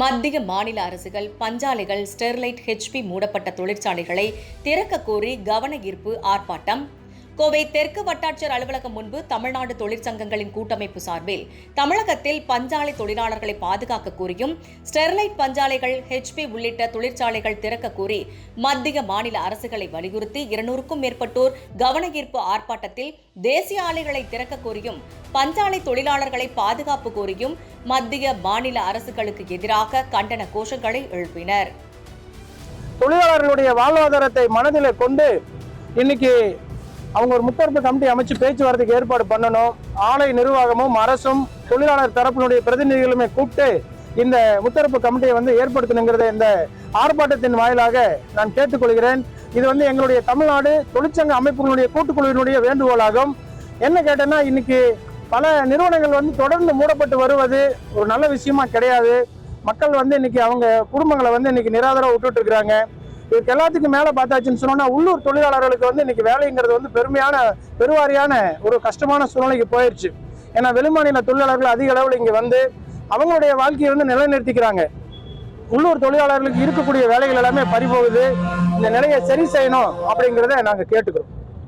மத்திய மாநில அரசுகள் பஞ்சாலைகள் ஸ்டெர்லைட் ஹெச்பி மூடப்பட்ட தொழிற்சாலைகளை திறக்க கோரி கவன ஈர்ப்பு ஆர்ப்பாட்டம். கோவை தெற்கு வட்டாட்சியர் அலுவலகம் முன்பு தமிழ்நாடு தொழிற்சங்கங்களின் கூட்டமைப்பு சார்பில் தமிழகத்தில் பஞ்சாலை தொழிலாளர்களை பாதுகாக்க கோரியும் ஸ்டெர்லைட் பஞ்சாலைகள் ஹெச்பி உள்ளிட்ட தொழிற்சாலைகள் திறக்க கோரி மத்திய மாநில அரசுகளை வலியுறுத்தி இருநூறுக்கும் மேற்பட்டோர் கவன ஈர்ப்பு ஆர்ப்பாட்டத்தில் தேசிய ஆலைகளை திறக்க கோரியும் பஞ்சாலை தொழிலாளர்களை பாதுகாப்பு கோரியும் மத்திய மாநில அரசுகளுக்கு எதிராக கண்டன கோஷங்களை எழுப்பினர். தொழிலாளர்களுடைய வாழ்வாதாரத்தை மனதில் கொண்டு இன்னைக்கு அவங்க ஒரு முத்தரப்பு கமிட்டி அமைச்சு பேச்சுவார்த்தைக்கு ஏற்பாடு பண்ணணும். ஆலை நிர்வாகமும் அரசும் தொழிலாளர் தரப்பினுடைய பிரதிநிதிகளுமே கூப்பிட்டு இந்த முத்தரப்பு கமிட்டியை வந்து ஏற்படுத்தணுங்கிறத இந்த ஆர்ப்பாட்டத்தின் வாயிலாக நான் கேட்டுக்கொள்கிறேன். இது வந்து எங்களுடைய தமிழ்நாடு தொழிற்சங்க அமைப்புகளுடைய கூட்டுக்குழுவினுடைய வேண்டுகோளாகும். என்ன கேட்டேன்னா இன்னைக்கு பல நிறுவனங்கள் வந்து தொடர்ந்து மூடப்பட்டு வருவது ஒரு நல்ல விஷயமா கிடையாது. மக்கள் வந்து இன்னைக்கு அவங்க குடும்பங்களை வந்து இன்னைக்கு நிராதரவு விட்டுட்டு இருக்கிறாங்க. இதுக்கு எல்லாத்துக்கும் மேலே பார்த்தாச்சுன்னு சொன்னோம்னா உள்ளூர் தொழிலாளர்களுக்கு வந்து இன்னைக்கு வேலைங்கிறது வந்து பெருமையான பெருவாரியான ஒரு கஷ்டமான சூழ்நிலைக்கு போயிடுச்சு ஏன்னா வெளிமாநில தொழிலாளர்கள் அதிக அளவில் இங்கே வந்து அவங்களுடைய வாழ்க்கையை வந்து நிலைநிறுத்திக்கிறாங்க. உள்ளூர் தொழிலாளர்களுக்கு இருக்கக்கூடிய வேலைகள் எல்லாமே பறிபோகுது. இந்த நிலையை சரி செய்யணும் அப்படிங்கிறத நாங்கள் கேட்டுக்கிறோம்.